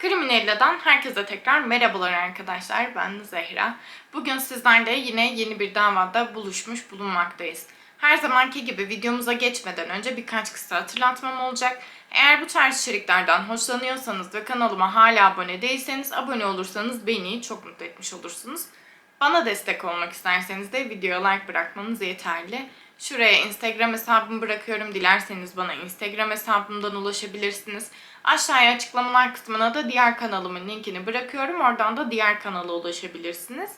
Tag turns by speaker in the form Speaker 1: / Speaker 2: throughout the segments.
Speaker 1: Kriminella'dan herkese tekrar merhabalar arkadaşlar. Ben Zehra. Bugün sizlerle yine yeni bir davada buluşmuş bulunmaktayız. Her zamanki gibi videomuza geçmeden önce birkaç kısa hatırlatmam olacak. Eğer bu tarz içeriklerden hoşlanıyorsanız ve kanalıma hala abone değilseniz abone olursanız beni çok mutlu etmiş olursunuz. Bana destek olmak isterseniz de videoya like bırakmanız yeterli. Şuraya Instagram hesabımı bırakıyorum. Dilerseniz bana Instagram hesabımdan ulaşabilirsiniz. Aşağıya açıklamalar kısmına da diğer kanalımın linkini bırakıyorum. Oradan da diğer kanala ulaşabilirsiniz.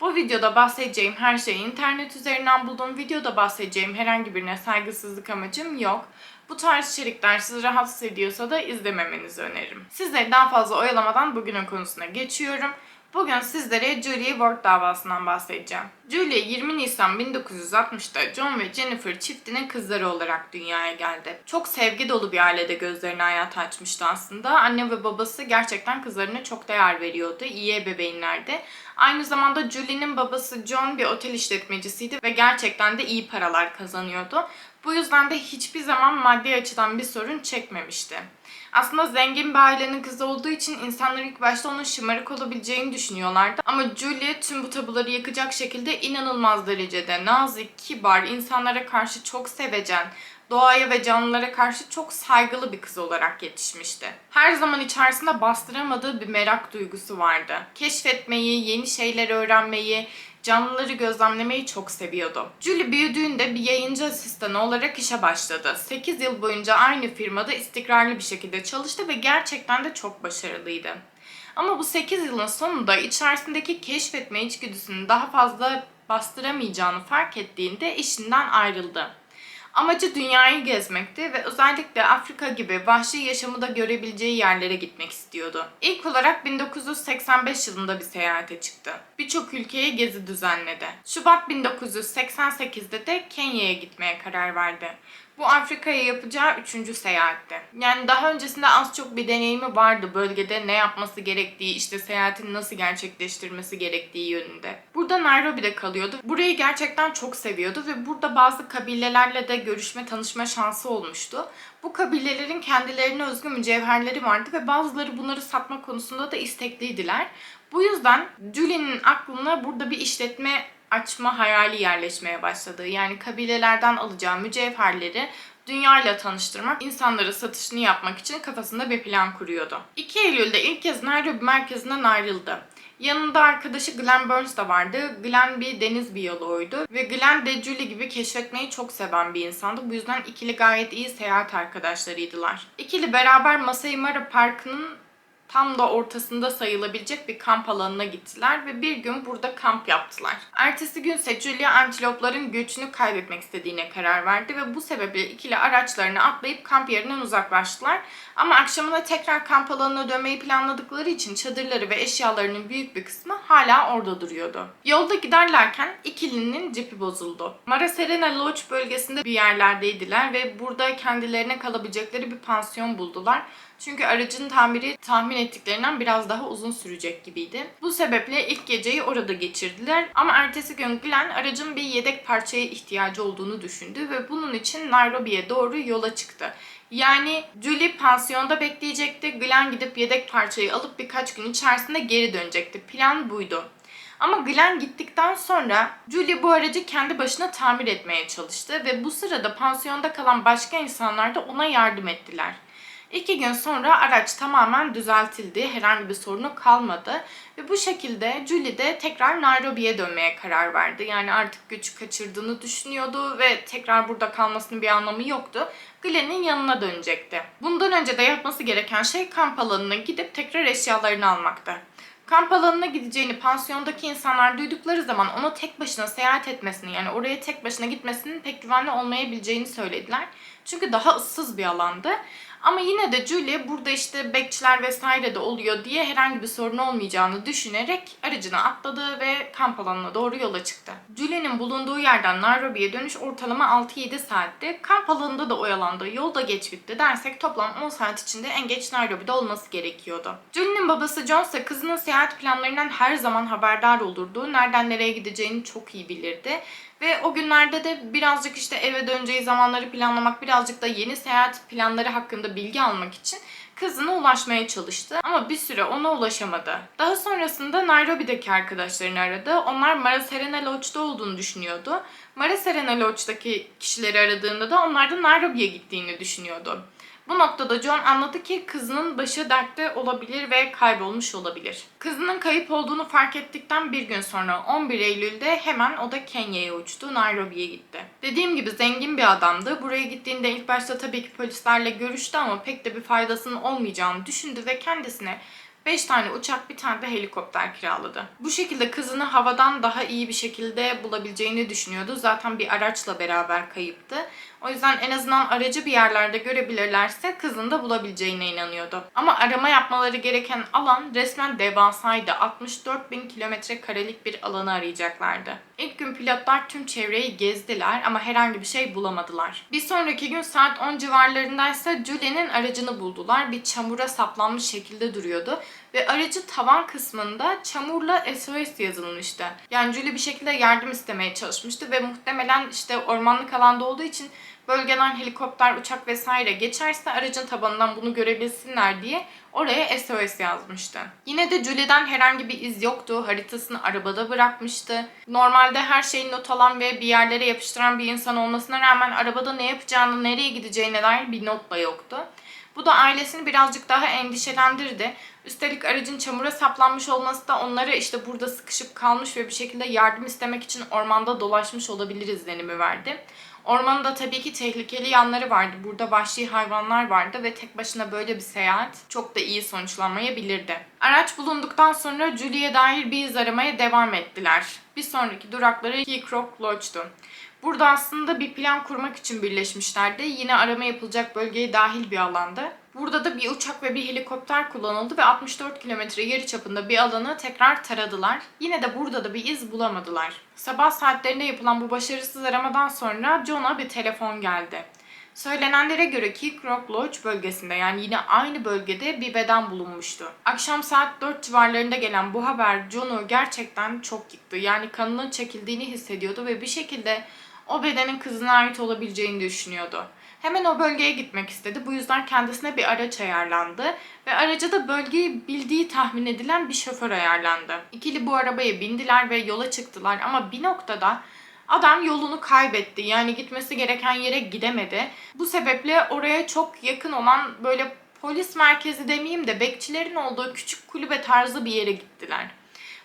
Speaker 1: Bu videoda bahsedeceğim her şeyi internet üzerinden bulduğum videoda bahsedeceğim herhangi birine saygısızlık amacım yok. Bu tarz içerikler sizi rahatsız ediyorsa da izlememenizi öneririm. Sizleri daha fazla oyalamadan bugünün konusuna geçiyorum. Bugün sizlere Julie Ward davasından bahsedeceğim. Julie 20 Nisan 1960'da John ve Jennifer çiftinin kızları olarak dünyaya geldi. Çok sevgi dolu bir ailede gözlerini hayata açmıştı aslında. Anne ve babası gerçekten kızlarına çok değer veriyordu. İyi ebeveynlerdi. Aynı zamanda Julie'nin babası John bir otel işletmecisiydi ve gerçekten de iyi paralar kazanıyordu. Bu yüzden de hiçbir zaman maddi açıdan bir sorun çekmemişti. Aslında zengin bir ailenin kızı olduğu için insanlar ilk başta onun şımarık olabileceğini düşünüyorlardı. Ama Julie tüm bu tabuları yıkacak şekilde inanılmaz derecede nazik, kibar, insanlara karşı çok sevecen, doğaya ve canlılara karşı çok saygılı bir kız olarak yetişmişti. Her zaman içerisinde bastıramadığı bir merak duygusu vardı. Keşfetmeyi, yeni şeyler öğrenmeyi, canlıları gözlemlemeyi çok seviyordu. Julie büyüdüğünde bir yayıncı asistanı olarak işe başladı. 8 yıl boyunca aynı firmada istikrarlı bir şekilde çalıştı ve gerçekten de çok başarılıydı. Ama bu 8 yılın sonunda içerisindeki keşfetme içgüdüsünü daha fazla bastıramayacağını fark ettiğinde işinden ayrıldı. Amacı dünyayı gezmekti ve özellikle Afrika gibi vahşi yaşamı da görebileceği yerlere gitmek istiyordu. İlk olarak 1985 yılında bir seyahate çıktı. Birçok ülkeye gezi düzenledi. Şubat 1988'de de Kenya'ya gitmeye karar verdi. Bu Afrika'ya yapacağı üçüncü seyahatti. Yani daha öncesinde az çok bir deneyimi vardı bölgede ne yapması gerektiği, işte seyahatini nasıl gerçekleştirmesi gerektiği yönünde. Burada Nairobi'de kalıyordu. Burayı gerçekten çok seviyordu ve burada bazı kabilelerle de görüşme, tanışma şansı olmuştu. Bu kabilelerin kendilerine özgü mücevherleri vardı ve bazıları bunları satma konusunda da istekliydiler. Bu yüzden Julie'nin aklına burada bir işletme açma hayali yerleşmeye başladı. Yani kabilelerden alacağı mücevherleri dünyayla tanıştırmak, insanlara satışını yapmak için kafasında bir plan kuruyordu. 2 Eylül'de ilk kez Nairobi merkezinden ayrıldı. Yanında arkadaşı Glenn Burns da vardı. Glenn bir deniz biyoloğuydu ve Glenn de Julie gibi keşfetmeyi çok seven bir insandı. Bu yüzden ikili gayet iyi seyahat arkadaşlarıydılar. İkili beraber Masai Mara Parkı'nın tam da ortasında sayılabilecek bir kamp alanına gittiler ve bir gün burada kamp yaptılar. Ertesi gün ise Julia antilopların göçünü kaybetmek istediğine karar verdi ve bu sebeple ikili araçlarını atlayıp kamp yerinden uzaklaştılar. Ama akşamına tekrar kamp alanına dönmeyi planladıkları için çadırları ve eşyalarının büyük bir kısmı hala orada duruyordu. Yolda giderlerken ikilinin cipi bozuldu. Mara Serena Lodge bölgesinde bir yerlerdeydiler ve burada kendilerine kalabilecekleri bir pansiyon buldular. Çünkü aracın tamiri tahmin ettiklerinden biraz daha uzun sürecek gibiydi. Bu sebeple ilk geceyi orada geçirdiler ama ertesi gün Glenn aracın bir yedek parçaya ihtiyacı olduğunu düşündü ve bunun için Nairobi'ye doğru yola çıktı. Yani Julie pansiyonda bekleyecekti. Glenn gidip yedek parçayı alıp birkaç gün içerisinde geri dönecekti. Plan buydu. Ama Glenn gittikten sonra Julie bu aracı kendi başına tamir etmeye çalıştı ve bu sırada pansiyonda kalan başka insanlar da ona yardım ettiler. İki gün sonra araç tamamen düzeltildi. Herhangi bir sorunu kalmadı. Ve bu şekilde Julie de tekrar Nairobi'ye dönmeye karar verdi. Yani artık güç kaçırdığını düşünüyordu ve tekrar burada kalmasının bir anlamı yoktu. Glenn'in yanına dönecekti. Bundan önce de yapması gereken şey kamp alanına gidip tekrar eşyalarını almaktı. Kamp alanına gideceğini pansiyondaki insanlar duydukları zaman ona tek başına seyahat etmesini yani oraya tek başına gitmesinin pek güvenli olmayabileceğini söylediler. Çünkü daha ıssız bir alandı. Ama yine de Julie burada işte bekçiler vesaire de oluyor diye herhangi bir sorun olmayacağını düşünerek aracına atladı ve kamp alanına doğru yola çıktı. Julie'nin bulunduğu yerden Nairobi'ye dönüş ortalama 6-7 saatti. Kamp alanında da oyalandı, yolda geç bitti dersek toplam 10 saat içinde en geç Nairobi'de olması gerekiyordu. Julie'nin babası John ise kızının seyahat planlarından her zaman haberdar olurdu. Nereden nereye gideceğini çok iyi bilirdi. Ve o günlerde de birazcık işte eve döneceği zamanları planlamak, birazcık da yeni seyahat planları hakkında bilgi almak için kızına ulaşmaya çalıştı. Ama bir süre ona ulaşamadı. Daha sonrasında Nairobi'deki arkadaşlarını aradı. Onlar Mara Serena Lodge'da olduğunu düşünüyordu. Mara Serena Lodge'daki kişileri aradığında da onlar da Nairobi'ye gittiğini düşünüyordu. Bu noktada John anladı ki kızının başı dertte olabilir ve kaybolmuş olabilir. Kızının kayıp olduğunu fark ettikten bir gün sonra 11 Eylül'de hemen o da Kenya'ya uçtu, Nairobi'ye gitti. Dediğim gibi zengin bir adamdı. Buraya gittiğinde ilk başta tabii ki polislerle görüştü ama pek de bir faydasının olmayacağını düşündü ve kendisine 5 tane uçak bir tane de helikopter kiraladı. Bu şekilde kızını havadan daha iyi bir şekilde bulabileceğini düşünüyordu. Zaten bir araçla beraber kayıptı. O yüzden en azından aracı bir yerlerde görebilirlerse kızını da bulabileceğine inanıyordu. Ama arama yapmaları gereken alan resmen devasaydı. 64 bin kilometre karelik bir alanı arayacaklardı. İlk gün pilotlar tüm çevreyi gezdiler ama herhangi bir şey bulamadılar. Bir sonraki gün saat 10 civarlarındaysa Julie'nin aracını buldular. Bir çamura saplanmış şekilde duruyordu ve aracı tavan kısmında çamurla SOS yazılmıştı. Yani Julie bir şekilde yardım istemeye çalışmıştı ve muhtemelen işte ormanlık alanda olduğu için bölgeden helikopter, uçak vesaire geçerse aracın tabanından bunu görebilsinler diye oraya SOS yazmıştı. Yine de Julie'den herhangi bir iz yoktu. Haritasını arabada bırakmıştı. Normalde her şeyi not alan ve bir yerlere yapıştıran bir insan olmasına rağmen arabada ne yapacağını, nereye gideceğine dair bir not da yoktu. Bu da ailesini birazcık daha endişelendirdi. Üstelik aracın çamura saplanmış olması da onlara işte burada sıkışıp kalmış ve bir şekilde yardım istemek için ormanda dolaşmış olabilir izlenimi verdi. Ormanın da tabii ki tehlikeli yanları vardı. Burada vahşi hayvanlar vardı ve tek başına böyle bir seyahat çok da iyi sonuçlanmayabilirdi. Araç bulunduktan sonra Julie'ye dair bir iz aramaya devam ettiler. Bir sonraki durakları Keycroft Lodge'du. Burada aslında bir plan kurmak için birleşmişlerdi. Yine arama yapılacak bölgeye dahil bir alanda. Burada da bir uçak ve bir helikopter kullanıldı ve 64 kilometre yarı çapında bir alanı tekrar taradılar. Yine de burada da bir iz bulamadılar. Sabah saatlerinde yapılan bu başarısız aramadan sonra John'a bir telefon geldi. Söylenenlere göre Keycroft Lodge bölgesinde yani yine aynı bölgede bir beden bulunmuştu. Akşam saat 4 civarlarında gelen bu haber John'u gerçekten çok yıktı. Yani kanının çekildiğini hissediyordu ve bir şekilde o bedenin kızına ait olabileceğini düşünüyordu. Hemen o bölgeye gitmek istedi. Bu yüzden kendisine bir araç ayarlandı ve araca da bölgeyi bildiği tahmin edilen bir şoför ayarlandı. İkili bu arabaya bindiler ve yola çıktılar ama bir noktada adam yolunu kaybetti. Yani gitmesi gereken yere gidemedi. Bu sebeple oraya çok yakın olan böyle polis merkezi demeyeyim de bekçilerin olduğu küçük kulübe tarzı bir yere gittiler.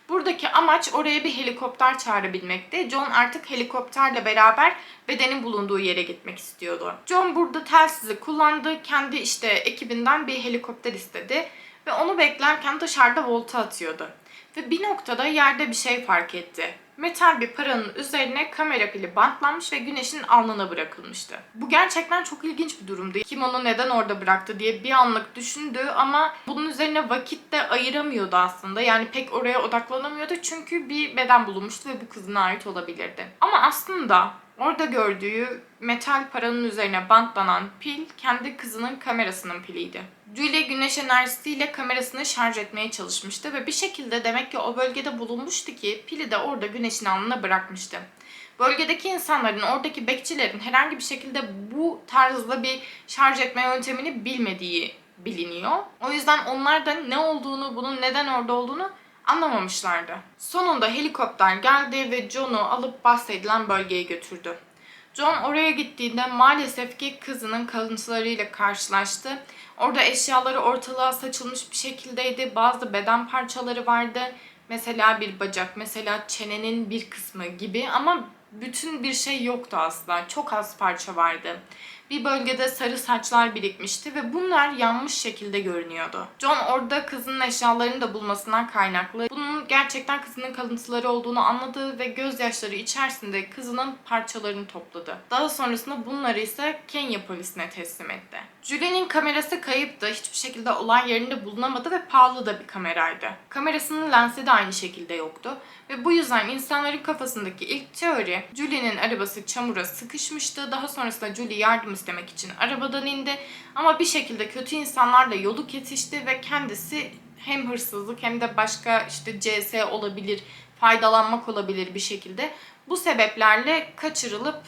Speaker 1: Buradaki amaç oraya bir helikopter çağırabilmekti. John artık helikopterle beraber bedenin bulunduğu yere gitmek istiyordu. John burada telsizi kullandı. Kendi işte ekibinden bir helikopter istedi. Ve onu beklerken dışarıda volta atıyordu. Ve bir noktada yerde bir şey fark etti. Metal bir paranın üzerine kamera pili bantlanmış ve güneşin alnına bırakılmıştı. Bu gerçekten çok ilginç bir durumdu. Kim onu neden orada bıraktı diye bir anlık düşündü ama bunun üzerine vakit de ayıramıyordu aslında. Yani pek oraya odaklanamıyordu çünkü bir beden bulunmuştu ve bu kızına ait olabilirdi. Ama aslında Orada gördüğü metal paranın üzerine bantlanan pil kendi kızının kamerasının piliydi. Julie güneş enerjisiyle kamerasını şarj etmeye çalışmıştı ve bir şekilde demek ki o bölgede bulunmuştu ki pili de orada güneşin alnına bırakmıştı. Bölgedeki insanların, oradaki bekçilerin herhangi bir şekilde bu tarzda bir şarj etme yöntemini bilmediği biliniyor. O yüzden onlar da ne olduğunu, bunun neden orada olduğunu anlamamışlardı. Sonunda helikopter geldi ve John'u alıp bahsedilen bölgeye götürdü. John oraya gittiğinde maalesef ki kızının kalıntılarıyla karşılaştı. Orada eşyaları ortalığa saçılmış bir şekildeydi. Bazı beden parçaları vardı. Mesela bir bacak, mesela çenenin bir kısmı gibi ama bütün bir şey yoktu aslında. Çok az parça vardı. Bir bölgede sarı saçlar birikmişti ve bunlar yanmış şekilde görünüyordu. John orada kızının eşyalarını da bulmasından kaynaklı bunun gerçekten kızının kalıntıları olduğunu anladı ve gözyaşları içerisinde kızının parçalarını topladı. Daha sonrasında bunları ise Kenya polisine teslim etti. Julie'nin kamerası kayıptı. Hiçbir şekilde olay yerinde bulunamadı ve pahalı da bir kameraydı. Kamerasının lensi de aynı şekilde yoktu. Ve bu yüzden insanların kafasındaki ilk teori Julie'nin arabası çamura sıkışmıştı. Daha sonrasında Julie yardım istemek için arabadan indi. Ama bir şekilde kötü insanlarla yolu kesişti ve kendisi hem hırsızlık hem de başka işte CS olabilir, faydalanmak olabilir bir şekilde bu sebeplerle kaçırılıp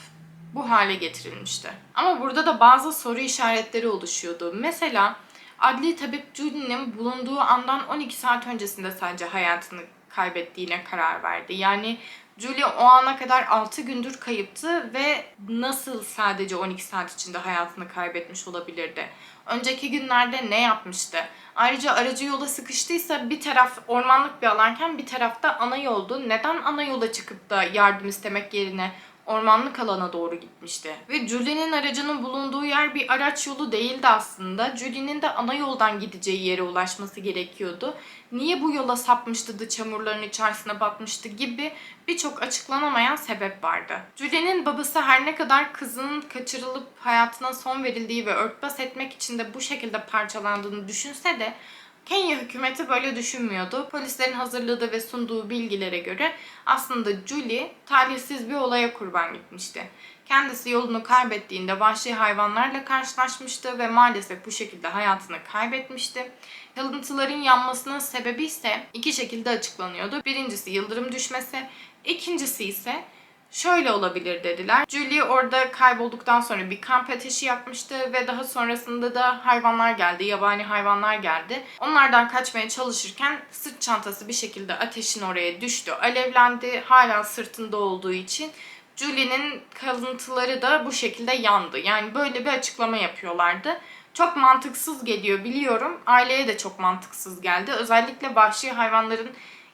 Speaker 1: bu hale getirilmişti. Ama burada da bazı soru işaretleri oluşuyordu. Mesela adli tabip Julie'nin bulunduğu andan 12 saat öncesinde sadece hayatını kaybettiğine karar verdi. Yani Julie o ana kadar 6 gündür kayıptı ve nasıl sadece 12 saat içinde hayatını kaybetmiş olabilirdi? Önceki günlerde ne yapmıştı? Ayrıca aracı yola sıkıştıysa bir taraf ormanlık bir alanken bir tarafta ana yoldu. Neden ana yola çıkıp da yardım istemek yerine ormanlık alana doğru gitmişti. Ve Julie'nin aracının bulunduğu yer bir araç yolu değildi aslında. Julie'nin de ana yoldan gideceği yere ulaşması gerekiyordu. Niye bu yola sapmıştı da çamurların içerisine batmıştı gibi birçok açıklanamayan sebep vardı. Julie'nin babası her ne kadar kızının kaçırılıp hayatına son verildiği ve örtbas etmek için de bu şekilde parçalandığını düşünse de Kenya hükümeti böyle düşünmüyordu. Polislerin hazırladığı ve sunduğu bilgilere göre aslında Julie talihsiz bir olaya kurban gitmişti. Kendisi yolunu kaybettiğinde vahşi hayvanlarla karşılaşmıştı ve maalesef bu şekilde hayatını kaybetmişti. Kalıntıların yanmasının sebebi ise iki şekilde açıklanıyordu. Birincisi yıldırım düşmesi, ikincisi ise şöyle olabilir dediler. Julie orada kaybolduktan sonra bir kamp ateşi yakmıştı ve daha sonrasında da hayvanlar geldi, yabani hayvanlar geldi. Onlardan kaçmaya çalışırken sırt çantası bir şekilde ateşin oraya düştü, alevlendi. Hala sırtında olduğu için Julie'nin kalıntıları da bu şekilde yandı. Yani böyle bir açıklama yapıyorlardı. Çok mantıksız geliyor biliyorum. Aileye de çok mantıksız geldi. Özellikle vahşi hayvanların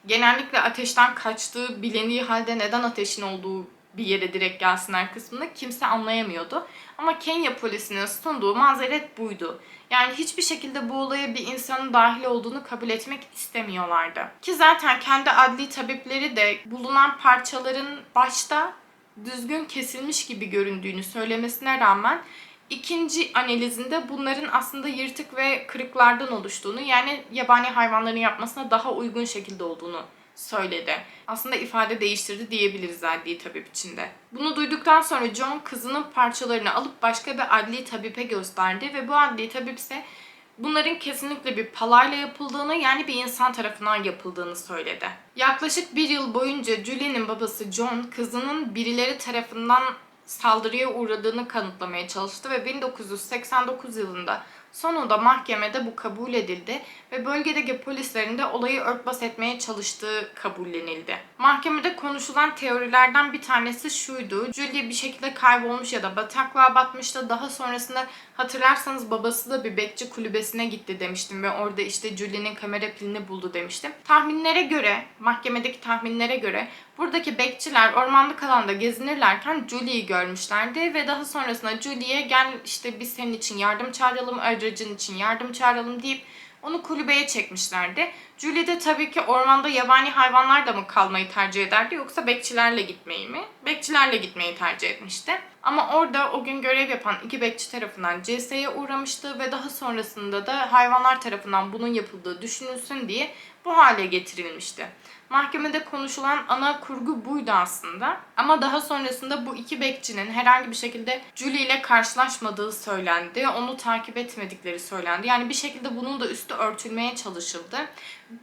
Speaker 1: genellikle ateşten kaçtığı bilindiği halde neden ateşin olduğu bir yere direkt gelsinler kısmını kimse anlayamıyordu. Ama Kenya polisinin sunduğu mazeret buydu. Yani hiçbir şekilde bu olaya bir insanın dahil olduğunu kabul etmek istemiyorlardı. Ki zaten kendi adli tabipleri de bulunan parçaların başta düzgün kesilmiş gibi göründüğünü söylemesine rağmen ikinci analizinde bunların aslında yırtık ve kırıklardan oluştuğunu yani yabani hayvanların yapmasına daha uygun şekilde olduğunu söyledi. Aslında ifade değiştirdi diyebiliriz adli tabip içinde. Bunu duyduktan sonra John kızının parçalarını alıp başka bir adli tabipe gösterdi ve bu adli tabip ise bunların kesinlikle bir palayla yapıldığını yani bir insan tarafından yapıldığını söyledi. Yaklaşık bir yıl boyunca Julie'nin babası John kızının birileri tarafından saldırıya uğradığını kanıtlamaya çalıştı ve 1989 yılında sonunda mahkemede bu kabul edildi ve bölgedeki polislerin de olayı örtbas etmeye çalıştığı kabullenildi. Mahkemede konuşulan teorilerden bir tanesi şuydu. Julie bir şekilde kaybolmuş ya da bataklığa batmıştı. Daha sonrasında hatırlarsanız babası da bir bekçi kulübesine gitti demiştim ve orada işte Julie'nin kamera pilini buldu demiştim. Tahminlere göre, mahkemedeki tahminlere göre buradaki bekçiler ormanlık alanda gezinirlerken Julie'yi görmüşlerdi ve daha sonrasında Julie'ye gel işte biz senin için yardım çağıralım, aracın için yardım çağıralım deyip onu kulübeye çekmişlerdi. Julie de tabii ki ormanda yabani hayvanlar da mı kalmayı tercih ederdi yoksa bekçilerle gitmeyi mi? Bekçilerle gitmeyi tercih etmişti. Ama orada o gün görev yapan iki bekçi tarafından CS'ye uğramıştı ve daha sonrasında da hayvanlar tarafından bunun yapıldığı düşünülsün diye bu hale getirilmişti. Mahkemede konuşulan ana kurgu buydu aslında. Ama daha sonrasında bu iki bekçinin herhangi bir şekilde Julie ile karşılaşmadığı söylendi. Onu takip etmedikleri söylendi. Yani bir şekilde bunun da üstü örtülmeye çalışıldı.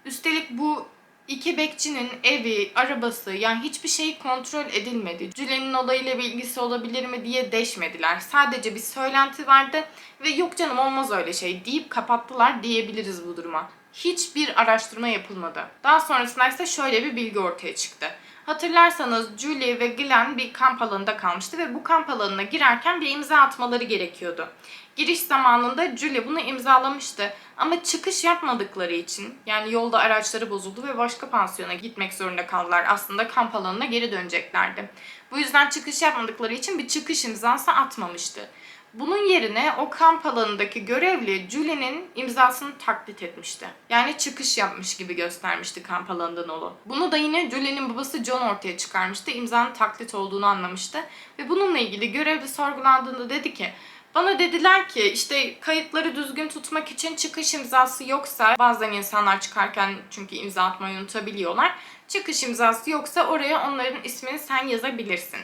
Speaker 1: Üstelik bu iki bekçinin evi, arabası yani hiçbir şey kontrol edilmedi. Julie'nin olayıyla bir ilgisi olabilir mi diye deşmediler. Sadece bir söylenti vardı ve yok canım olmaz öyle şey deyip kapattılar diyebiliriz bu duruma hiçbir araştırma yapılmadı. Daha sonrasında ise şöyle bir bilgi ortaya çıktı. Hatırlarsanız Julie ve Glenn bir kamp alanında kalmıştı ve bu kamp alanına girerken bir imza atmaları gerekiyordu. Giriş zamanında Julie bunu imzalamıştı ama çıkış yapmadıkları için yani yolda araçları bozuldu ve başka pansiyona gitmek zorunda kaldılar. Aslında kamp alanına geri döneceklerdi. Bu yüzden çıkış yapmadıkları için bir çıkış imzası atmamıştı. Bunun yerine o kamp alanındaki görevli Julie'nin imzasını taklit etmişti. Yani çıkış yapmış gibi göstermişti kamp alanından onu. Bunu da yine Julie'nin babası John ortaya çıkarmıştı. İmzanın taklit olduğunu anlamıştı. Ve bununla ilgili görevli sorgulandığında dedi ki bana dediler ki işte kayıtları düzgün tutmak için çıkış imzası yoksa bazen insanlar çıkarken çünkü imza atmayı unutabiliyorlar. Çıkış imzası yoksa oraya onların ismini sen yazabilirsin.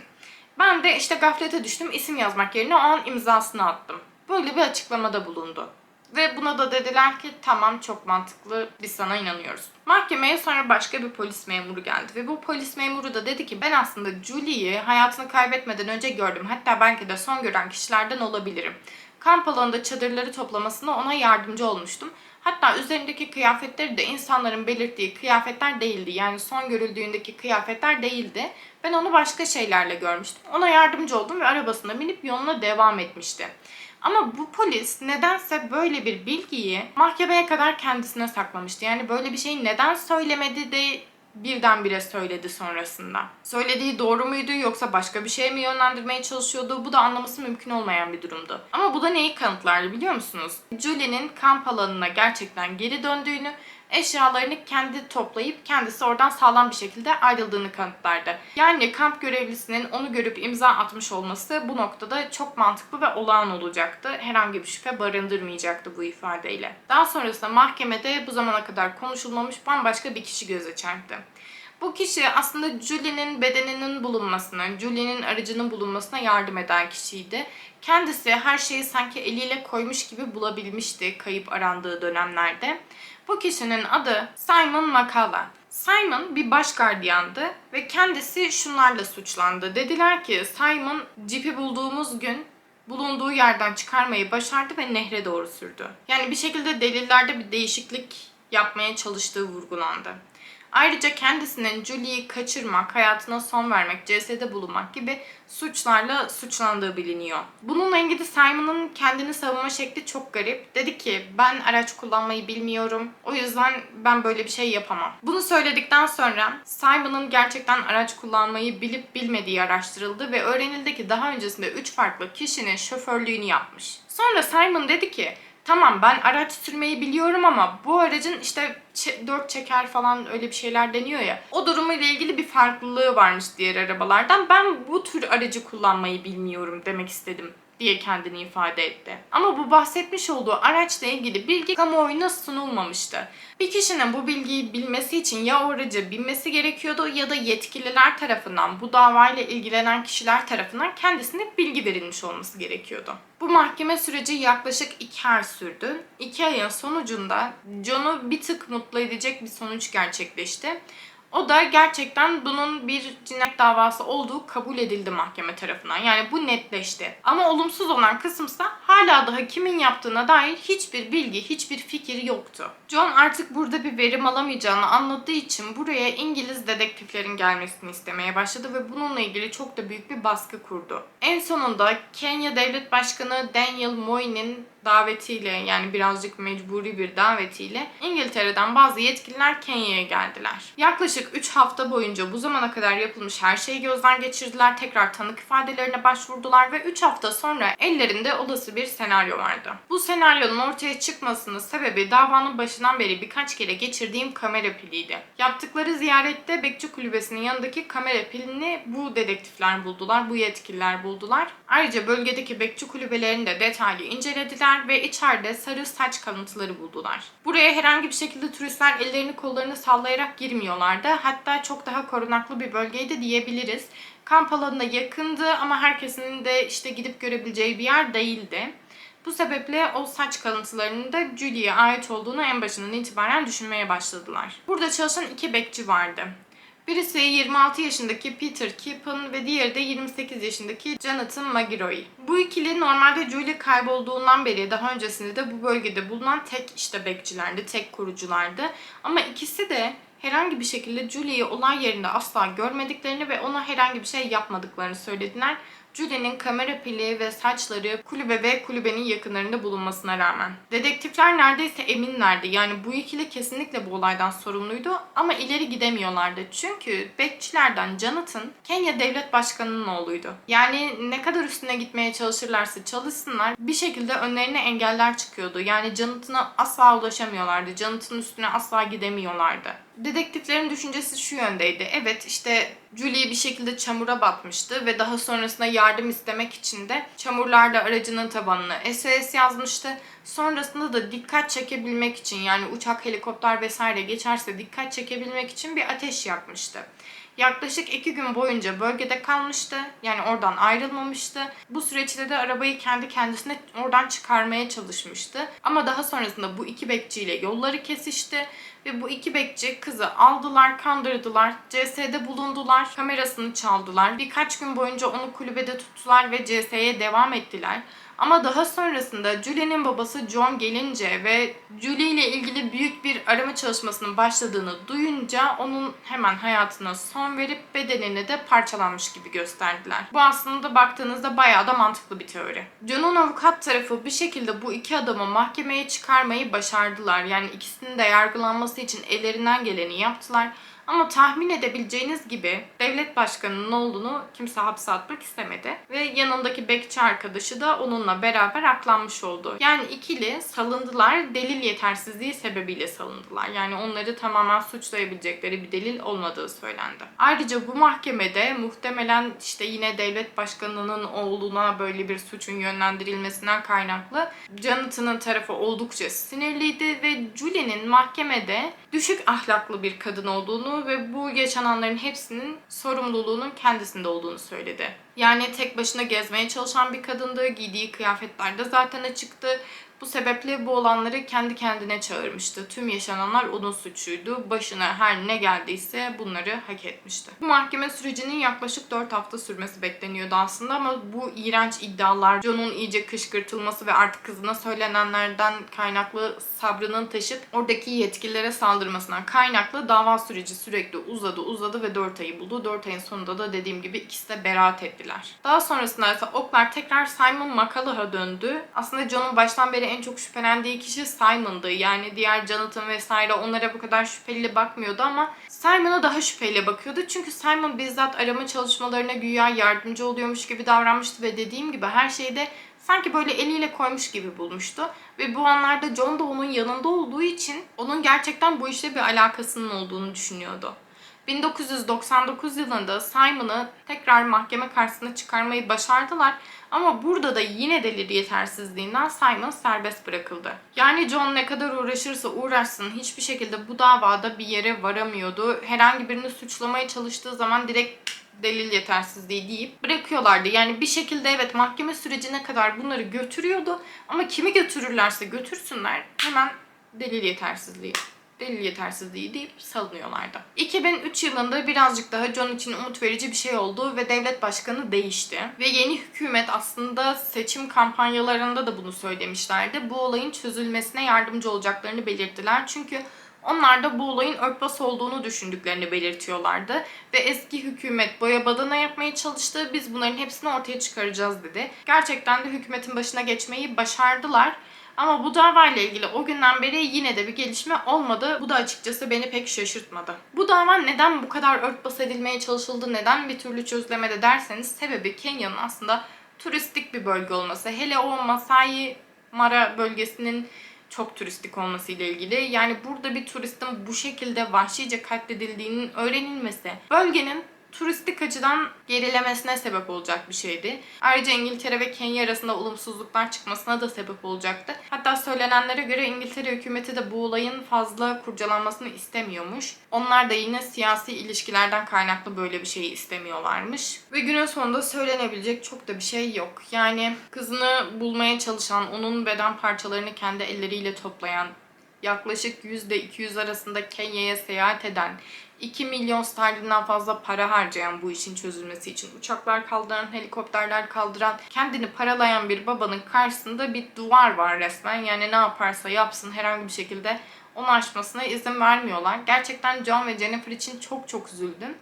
Speaker 1: Ben de işte gaflete düştüm isim yazmak yerine o an imzasını attım. Böyle bir açıklamada bulundu. Ve buna da dediler ki tamam çok mantıklı biz sana inanıyoruz. Mahkeme Mahkemeye sonra başka bir polis memuru geldi ve bu polis memuru da dedi ki ben aslında Julie'yi hayatını kaybetmeden önce gördüm. Hatta belki de son gören kişilerden olabilirim. Kamp alanında çadırları toplamasına ona yardımcı olmuştum. Hatta üzerindeki kıyafetleri de insanların belirttiği kıyafetler değildi. Yani son görüldüğündeki kıyafetler değildi. Ben onu başka şeylerle görmüştüm. Ona yardımcı oldum ve arabasına binip yoluna devam etmişti. Ama bu polis nedense böyle bir bilgiyi mahkemeye kadar kendisine saklamıştı. Yani böyle bir şeyi neden söylemedi de birdenbire söyledi sonrasında. Söylediği doğru muydu yoksa başka bir şey mi yönlendirmeye çalışıyordu? Bu da anlaması mümkün olmayan bir durumdu. Ama bu da neyi kanıtlardı biliyor musunuz? Julie'nin kamp alanına gerçekten geri döndüğünü, eşyalarını kendi toplayıp kendisi oradan sağlam bir şekilde ayrıldığını kanıtlardı. Yani kamp görevlisinin onu görüp imza atmış olması bu noktada çok mantıklı ve olağan olacaktı. Herhangi bir şüphe barındırmayacaktı bu ifadeyle. Daha sonrasında mahkemede bu zamana kadar konuşulmamış bambaşka bir kişi göze çarptı. Bu kişi aslında Julie'nin bedeninin bulunmasına, Julie'nin aracının bulunmasına yardım eden kişiydi. Kendisi her şeyi sanki eliyle koymuş gibi bulabilmişti kayıp arandığı dönemlerde. Bu kişinin adı Simon Makala. Simon bir baş gardiyandı ve kendisi şunlarla suçlandı. Dediler ki Simon cipi bulduğumuz gün bulunduğu yerden çıkarmayı başardı ve nehre doğru sürdü. Yani bir şekilde delillerde bir değişiklik yapmaya çalıştığı vurgulandı. Ayrıca kendisinin Julie'yi kaçırmak, hayatına son vermek, cesede bulunmak gibi suçlarla suçlandığı biliniyor. Bununla ilgili Simon'ın kendini savunma şekli çok garip. Dedi ki ben araç kullanmayı bilmiyorum. O yüzden ben böyle bir şey yapamam. Bunu söyledikten sonra Simon'ın gerçekten araç kullanmayı bilip bilmediği araştırıldı ve öğrenildi ki daha öncesinde 3 farklı kişinin şoförlüğünü yapmış. Sonra Simon dedi ki tamam ben araç sürmeyi biliyorum ama bu aracın işte dört çeker falan öyle bir şeyler deniyor ya. O durumuyla ilgili bir farklılığı varmış diğer arabalardan. Ben bu tür aracı kullanmayı bilmiyorum demek istedim diye kendini ifade etti. Ama bu bahsetmiş olduğu araçla ilgili bilgi kamuoyuna sunulmamıştı. Bir kişinin bu bilgiyi bilmesi için ya o aracı binmesi gerekiyordu ya da yetkililer tarafından, bu davayla ilgilenen kişiler tarafından kendisine bilgi verilmiş olması gerekiyordu. Bu mahkeme süreci yaklaşık iki ay sürdü. İki ayın sonucunda John'u bir tık mutlu edecek bir sonuç gerçekleşti. O da gerçekten bunun bir cinayet davası olduğu kabul edildi mahkeme tarafından. Yani bu netleşti. Ama olumsuz olan kısımsa hala daha kimin yaptığına dair hiçbir bilgi, hiçbir fikir yoktu. John artık burada bir verim alamayacağını anladığı için buraya İngiliz dedektiflerin gelmesini istemeye başladı ve bununla ilgili çok da büyük bir baskı kurdu. En sonunda Kenya Devlet Başkanı Daniel Moy'nin davetiyle yani birazcık mecburi bir davetiyle İngiltere'den bazı yetkililer Kenya'ya geldiler. Yaklaşık 3 hafta boyunca bu zamana kadar yapılmış her şeyi gözden geçirdiler. Tekrar tanık ifadelerine başvurdular ve 3 hafta sonra ellerinde olası bir senaryo vardı. Bu senaryonun ortaya çıkmasının sebebi davanın başından beri birkaç kere geçirdiğim kamera piliydi. Yaptıkları ziyarette Bekçi Kulübesi'nin yanındaki kamera pilini bu dedektifler buldular, bu yetkililer buldular. Ayrıca bölgedeki bekçi kulübelerini de detaylı incelediler ve içeride sarı saç kalıntıları buldular. Buraya herhangi bir şekilde turistler ellerini kollarını sallayarak girmiyorlardı. Hatta çok daha korunaklı bir bölgeydi diyebiliriz. Kamp alanına yakındı ama herkesin de işte gidip görebileceği bir yer değildi. Bu sebeple o saç kalıntılarının da Julie'ye ait olduğunu en başından itibaren düşünmeye başladılar. Burada çalışan iki bekçi vardı. Birisi 26 yaşındaki Peter Kippen ve diğeri de 28 yaşındaki Jonathan Magiroy. Bu ikili normalde Julie kaybolduğundan beri daha öncesinde de bu bölgede bulunan tek işte bekçilerdi, tek kuruculardı. Ama ikisi de herhangi bir şekilde Julie'yi olay yerinde asla görmediklerini ve ona herhangi bir şey yapmadıklarını söylediler. Julie'nin kamera pili ve saçları kulübe ve kulübenin yakınlarında bulunmasına rağmen. Dedektifler neredeyse eminlerdi. Yani bu ikili kesinlikle bu olaydan sorumluydu ama ileri gidemiyorlardı. Çünkü bekçilerden Jonathan Kenya Devlet Başkanı'nın oğluydu. Yani ne kadar üstüne gitmeye çalışırlarsa çalışsınlar bir şekilde önlerine engeller çıkıyordu. Yani Jonathan'a asla ulaşamıyorlardı. Jonathan'ın üstüne asla gidemiyorlardı. Dedektiflerin düşüncesi şu yöndeydi. Evet işte Julie bir şekilde çamura batmıştı ve daha sonrasında yardım istemek için de çamurlarla aracının tabanına SOS yazmıştı. Sonrasında da dikkat çekebilmek için yani uçak, helikopter vesaire geçerse dikkat çekebilmek için bir ateş yakmıştı. Yaklaşık iki gün boyunca bölgede kalmıştı. Yani oradan ayrılmamıştı. Bu süreçte de arabayı kendi kendisine oradan çıkarmaya çalışmıştı. Ama daha sonrasında bu iki bekçiyle yolları kesişti Ve bu iki bekçi kızı aldılar, kandırdılar, CS'de bulundular, kamerasını çaldılar. Birkaç gün boyunca onu kulübede tuttular ve CS'ye devam ettiler. Ama daha sonrasında Julie'nin babası John gelince ve Julie ile ilgili büyük bir arama çalışmasının başladığını duyunca onun hemen hayatına son verip bedenini de parçalanmış gibi gösterdiler. Bu aslında baktığınızda bayağı da mantıklı bir teori. John'un avukat tarafı bir şekilde bu iki adamı mahkemeye çıkarmayı başardılar. Yani ikisinin de yargılanması için ellerinden geleni yaptılar. Ama tahmin edebileceğiniz gibi devlet başkanının olduğunu kimse hapse atmak istemedi. Ve yanındaki bekçi arkadaşı da onunla beraber aklanmış oldu. Yani ikili salındılar, delil yetersizliği sebebiyle salındılar. Yani onları tamamen suçlayabilecekleri bir delil olmadığı söylendi. Ayrıca bu mahkemede muhtemelen işte yine devlet başkanının oğluna böyle bir suçun yönlendirilmesinden kaynaklı Jonathan'ın tarafı oldukça sinirliydi ve Julie'nin mahkemede düşük ahlaklı bir kadın olduğunu ve bu yaşananların hepsinin sorumluluğunun kendisinde olduğunu söyledi. Yani tek başına gezmeye çalışan bir kadındı, giydiği kıyafetler de zaten açıktı. Bu sebeple bu olanları kendi kendine çağırmıştı. Tüm yaşananlar onun suçuydu. Başına her ne geldiyse bunları hak etmişti. Bu mahkeme sürecinin yaklaşık 4 hafta sürmesi bekleniyordu aslında ama bu iğrenç iddialar, John'un iyice kışkırtılması ve artık kızına söylenenlerden kaynaklı sabrının taşıp oradaki yetkililere saldırmasından kaynaklı dava süreci sürekli uzadı uzadı ve 4 ayı buldu. 4 ayın sonunda da dediğim gibi ikisi de beraat ettiler. Daha sonrasında ise oklar tekrar Simon McCullough'a döndü. Aslında John'un baştan beri en çok şüphelendiği kişi Simon'dı. Yani diğer Jonathan vesaire onlara bu kadar şüpheli bakmıyordu ama Simon'a daha şüpheyle bakıyordu. Çünkü Simon bizzat arama çalışmalarına güya yardımcı oluyormuş gibi davranmıştı ve dediğim gibi her şeyde sanki böyle eliyle koymuş gibi bulmuştu. Ve bu anlarda John da onun yanında olduğu için onun gerçekten bu işle bir alakasının olduğunu düşünüyordu. 1999 yılında Simon'ı tekrar mahkeme karşısına çıkarmayı başardılar ama burada da yine delil yetersizliğinden Simon serbest bırakıldı. Yani John ne kadar uğraşırsa uğraşsın hiçbir şekilde bu davada bir yere varamıyordu. Herhangi birini suçlamaya çalıştığı zaman direkt delil yetersizliği deyip bırakıyorlardı. Yani bir şekilde evet mahkeme sürecine kadar bunları götürüyordu ama kimi götürürlerse götürsünler hemen delil yetersizliği delil yetersizliği deyip salınıyorlardı. 2003 yılında birazcık daha John için umut verici bir şey oldu ve devlet başkanı değişti. Ve yeni hükümet aslında seçim kampanyalarında da bunu söylemişlerdi. Bu olayın çözülmesine yardımcı olacaklarını belirttiler. Çünkü onlar da bu olayın örtbas olduğunu düşündüklerini belirtiyorlardı. Ve eski hükümet boya badana yapmaya çalıştı. Biz bunların hepsini ortaya çıkaracağız dedi. Gerçekten de hükümetin başına geçmeyi başardılar. Ama bu davayla ilgili o günden beri yine de bir gelişme olmadı. Bu da açıkçası beni pek şaşırtmadı. Bu dava neden bu kadar örtbas edilmeye çalışıldı, neden bir türlü çözülemedi derseniz sebebi Kenya'nın aslında turistik bir bölge olması. Hele o Masai Mara bölgesinin çok turistik olması ile ilgili. Yani burada bir turistin bu şekilde vahşice katledildiğinin öğrenilmesi, bölgenin turistik açıdan gerilemesine sebep olacak bir şeydi. Ayrıca İngiltere ve Kenya arasında olumsuzluklar çıkmasına da sebep olacaktı. Hatta söylenenlere göre İngiltere hükümeti de bu olayın fazla kurcalanmasını istemiyormuş. Onlar da yine siyasi ilişkilerden kaynaklı böyle bir şeyi istemiyorlarmış. Ve günün sonunda söylenebilecek çok da bir şey yok. Yani kızını bulmaya çalışan, onun beden parçalarını kendi elleriyle toplayan, yaklaşık %200 arasında Kenya'ya seyahat eden, 2 milyon sterlinden fazla para harcayan bu işin çözülmesi için uçaklar kaldıran, helikopterler kaldıran, kendini paralayan bir babanın karşısında bir duvar var resmen. Yani ne yaparsa yapsın herhangi bir şekilde onu aşmasına izin vermiyorlar. Gerçekten John ve Jennifer için çok çok üzüldüm.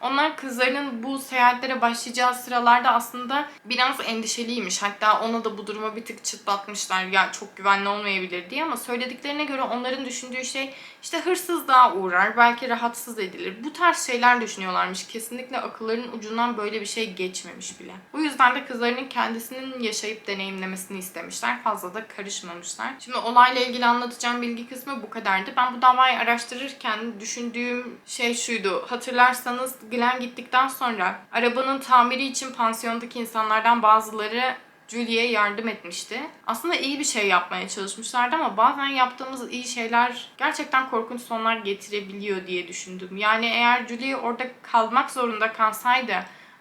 Speaker 1: Onlar kızlarının bu seyahatlere başlayacağı sıralarda aslında biraz endişeliymiş. Hatta ona da bu duruma bir tık çıtlatmışlar. Ya çok güvenli olmayabilir diye ama söylediklerine göre onların düşündüğü şey işte hırsızlığa uğrar, belki rahatsız edilir. Bu tarz şeyler düşünüyorlarmış. Kesinlikle akıllarının ucundan böyle bir şey geçmemiş bile. Bu yüzden de kızlarının kendisinin yaşayıp deneyimlemesini istemişler. Fazla da karışmamışlar. Şimdi olayla ilgili anlatacağım bilgi kısmı bu kadardı. Ben bu davayı araştırırken düşündüğüm şey şuydu. Hatırlarsanız Glenn gittikten sonra arabanın tamiri için pansiyondaki insanlardan bazıları Julie'ye yardım etmişti. Aslında iyi bir şey yapmaya çalışmışlardı ama bazen yaptığımız iyi şeyler gerçekten korkunç sonlar getirebiliyor diye düşündüm. Yani eğer Julie orada kalmak zorunda kalsaydı,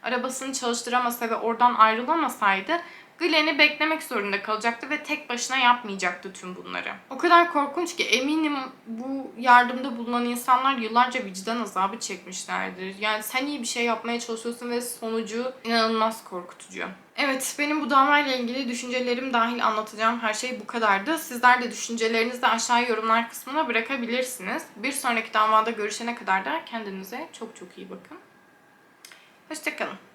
Speaker 1: arabasını çalıştıramasa ve oradan ayrılamasaydı Glenn'i beklemek zorunda kalacaktı ve tek başına yapmayacaktı tüm bunları. O kadar korkunç ki eminim bu yardımda bulunan insanlar yıllarca vicdan azabı çekmişlerdir. Yani sen iyi bir şey yapmaya çalışıyorsun ve sonucu inanılmaz korkutucu. Evet, benim bu davayla ilgili düşüncelerim dahil anlatacağım her şey bu kadardı. Sizler de düşüncelerinizi de aşağı yorumlar kısmına bırakabilirsiniz. Bir sonraki davada görüşene kadar da kendinize çok çok iyi bakın. Hoşçakalın.